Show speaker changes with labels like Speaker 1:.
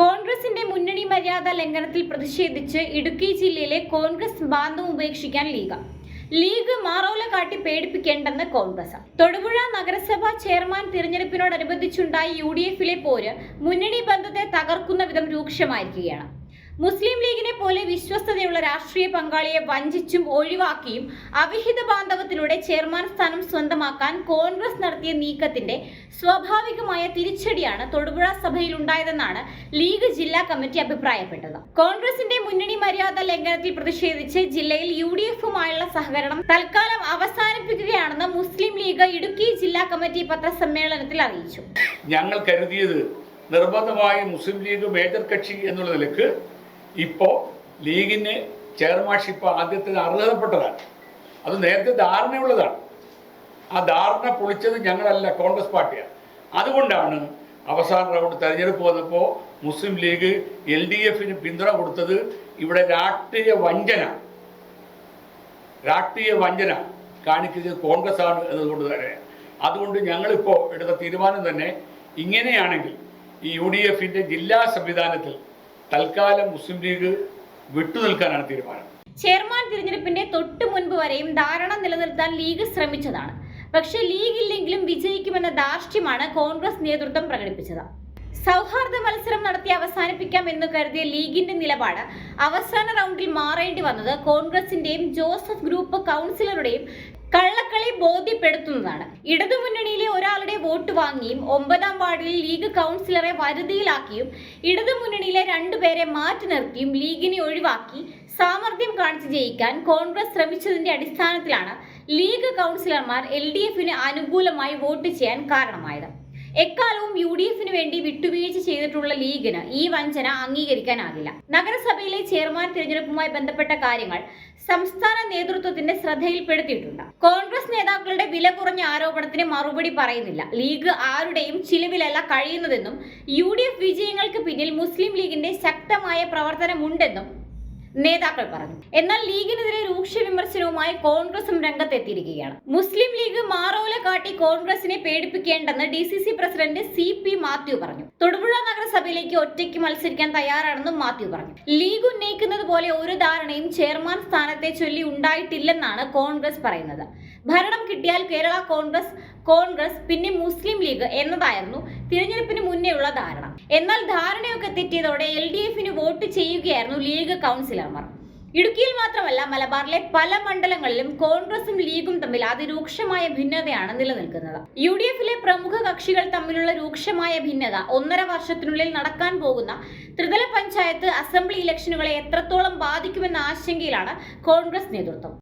Speaker 1: കോൺഗ്രസിന്റെ മുന്നണി മര്യാദ ലംഘനത്തിൽ പ്രതിഷേധിച്ച് ഇടുക്കി ജില്ലയിലെ കോൺഗ്രസ് ബാന്ധം ഉപേക്ഷിക്കാൻ ലീഗ്. ലീഗ് മാറോല കാട്ടി പേടിപ്പിക്കേണ്ടെന്ന് കോൺഗ്രസ്. തൊടുപുഴ നഗരസഭാ ചെയർമാൻ തിരഞ്ഞെടുപ്പിനോടനുബന്ധിച്ചുണ്ടായ യു ഡി എഫിലെ പോര് മുന്നണി ബന്ധത്തെ തകർക്കുന്ന വിധം രൂക്ഷമായിരിക്കുകയാണ്. മുസ്ലിം ലീഗിനെ പോലെ വിശ്വസ്തതയുള്ള രാഷ്ട്രീയ പങ്കാളിയെ വഞ്ചിച്ചും ഒഴിവാക്കിയും അവിഹിത ബാന്ധവത്തിലൂടെ ചെയർമാൻ സ്ഥാനം സ്വന്തമാക്കാൻ കോൺഗ്രസ് നടത്തിയ നീക്കത്തിന്റെ സ്വാഭാവികമായ തിരിച്ചടിയാണ് തൊടുപുഴ സഭയിൽ ഉണ്ടായതെന്നാണ് ലീഗ് ജില്ലാ കമ്മിറ്റി അഭിപ്രായപ്പെട്ടത്. കോൺഗ്രസിന്റെ മുന്നണി മര്യാദ ലംഘനത്തിൽ പ്രതിഷേധിച്ച് ജില്ലയിൽ യു ഡി എഫുമായുള്ള സഹകരണം തൽക്കാലം അവസാനിപ്പിക്കുകയാണെന്ന് മുസ്ലിം ലീഗ് ഇടുക്കി ജില്ലാ കമ്മിറ്റി പത്രസമ്മേളനത്തിൽ അറിയിച്ചു.
Speaker 2: ഞങ്ങൾ കരുതിയത് നിർബന്ധമായും മുസ്ലിം ലീഗ് മേജർ കക്ഷി എന്നുള്ള നിലയ്ക്ക് ഇപ്പോൾ ലീഗിന് ചെയർമാൻഷിപ്പ് ആദ്യത്തിന് അർഹതപ്പെട്ടതാണ്. അത് നേരത്തെ ധാരണയുള്ളതാണ്. ആ ധാരണ പൊളിച്ചത് ഞങ്ങളല്ല കോൺഗ്രസ് പാർട്ടിയാണ്. അതുകൊണ്ടാണ് അവസാന റൗണ്ട് തെരഞ്ഞെടുപ്പ് വന്നപ്പോൾ മുസ്ലിം ലീഗ് എൽ ഡി എഫിന് പിന്തുണ കൊടുത്തത് ഇവിടെ രാഷ്ട്രീയ വഞ്ചന. രാഷ്ട്രീയ വഞ്ചന കാണിക്കുന്നത് കോൺഗ്രസ് ആണ് എന്നതുകൊണ്ട് തന്നെ. അതുകൊണ്ട് ഞങ്ങളിപ്പോൾ എടുത്ത തീരുമാനം തന്നെ ഇങ്ങനെയാണെങ്കിൽ ഈ യു ഡി എഫിന്റെ ജില്ലാ സംവിധാനത്തിൽ തൽക്കാലം മുസ്ലിം ലീഗ് വിട്ടുനിൽക്കാനാണ് തീരുമാനം.
Speaker 1: ചെയർമാൻ തിരഞ്ഞെടുപ്പിന്റെ തൊട്ടു മുൻപ് വരെയും ധാരണ നിലനിർത്താൻ ലീഗ് ശ്രമിച്ചതാണ്. പക്ഷേ ലീഗ് ഇല്ലെങ്കിലും വിജയിക്കുമെന്ന ധാർഷ്ട്യമാണ് കോൺഗ്രസ് നേതൃത്വം പ്രകടിപ്പിച്ചത്. സൗഹാർദ്ദ മത്സരം നടത്തി അവസാനിപ്പിക്കാം എന്ന് കരുതിയ ലീഗിന്റെ നിലപാട് അവസാന റൗണ്ടിൽ മാറേണ്ടി വന്നത് കോൺഗ്രസിന്റെയും ജോസഫ് ഗ്രൂപ്പ് കൗൺസിലറുടെയും കള്ളക്കളി ബോധ്യപ്പെടുത്തുന്നതാണ്. ഇടതുമുന്നണിയിലെ വോട്ട് വാങ്ങിയും ഒമ്പതാം വാർഡിൽ ലീഗ് കൗൺസിലറെ വരുതിയിലാക്കിയും ഇടതുമുന്നണിയിലെ രണ്ടുപേരെ മാറ്റി നിർത്തിയും ലീഗിനെ ഒഴിവാക്കി സാമർഥ്യം കാണിച്ച് ജയിക്കാൻ കോൺഗ്രസ് ശ്രമിച്ചതിന്റെ അടിസ്ഥാനത്തിലാണ് ലീഗ് കൗൺസിലർമാർ എൽ ഡി എഫിന് അനുകൂലമായി വോട്ട് ചെയ്യാൻ കാരണമായത്. എക്കാലവും യു ഡി എഫിന് വേണ്ടി വിട്ടുവീഴ്ച ചെയ്തിട്ടുള്ള ലീഗിന് ഈ വഞ്ചന അംഗീകരിക്കാനാകില്ല. നഗരസഭയിലെ ചെയർമാൻ തിരഞ്ഞെടുപ്പുമായി ബന്ധപ്പെട്ട കാര്യങ്ങൾ സംസ്ഥാന നേതൃത്വത്തിന്റെ ശ്രദ്ധയിൽപ്പെടുത്തിയിട്ടുണ്ട്. കോൺഗ്രസ് നേതാക്കളുടെ വില കുറഞ്ഞ ആരോപണത്തിന് മറുപടി പറയുന്നില്ല. ലീഗ് ആരുടെയും ചിലവിലല്ല കഴിയുന്നതെന്നും യു വിജയങ്ങൾക്ക് പിന്നിൽ മുസ്ലിം ലീഗിന്റെ ശക്തമായ പ്രവർത്തനമുണ്ടെന്നും നേതാക്കൾ പറഞ്ഞു. എന്നാൽ ലീഗിനെതിരെ രൂക്ഷ വിമർശനവുമായി കോൺഗ്രസും രംഗത്തെത്തിയിരിക്കുകയാണ്. മുസ്ലിം ലീഗ് മാറോല കാട്ടി കോൺഗ്രസിനെ പേടിപ്പിക്കേണ്ടെന്ന് D C C president C P Mathew പറഞ്ഞു. തൊടുപുഴ നഗരസഭയിലേക്ക് ഒറ്റയ്ക്ക് മത്സരിക്കാൻ തയ്യാറാണെന്നും മാത്യു പറഞ്ഞു. ലീഗ് ഉന്നയിക്കുന്നത് പോലെ ഒരു ധാരണയും ചെയർമാൻ സ്ഥാനത്തെ ചൊല്ലി ഉണ്ടായിട്ടില്ലെന്നാണ് കോൺഗ്രസ് പറയുന്നത്. ഭരണം കിട്ടിയാൽ കേരള കോൺഗ്രസ് കോൺഗ്രസ് പിന്നെ മുസ്ലിം ലീഗ് എന്നതായിരുന്നു തിരഞ്ഞെടുപ്പിന് മുന്നേയുള്ള ധാരണ. എന്നാൽ ധാരണയൊക്കെ തെറ്റിയതോടെ എൽ ഡി എഫിന് വോട്ട് ചെയ്യുകയായിരുന്നു ലീഗ് കൗൺസിലർമാർ ഇടുക്കിയിൽ മാത്രമല്ല മലബാറിലെ പല മണ്ഡലങ്ങളിലും കോൺഗ്രസും ലീഗും തമ്മിൽ അതിരൂക്ഷമായ ഭിന്നതയാണ് നിലനിൽക്കുന്നത്. യു ഡി എഫിലെ പ്രമുഖ കക്ഷികൾ തമ്മിലുള്ള രൂക്ഷമായ ഭിന്നത ഒന്നര വർഷത്തിനുള്ളിൽ നടക്കാൻ പോകുന്ന ത്രിതല പഞ്ചായത്ത് അസംബ്ലി ഇലക്ഷനുകളെ എത്രത്തോളം ബാധിക്കുമെന്ന ആശങ്കയിലാണ് കോൺഗ്രസ് നേതൃത്വം.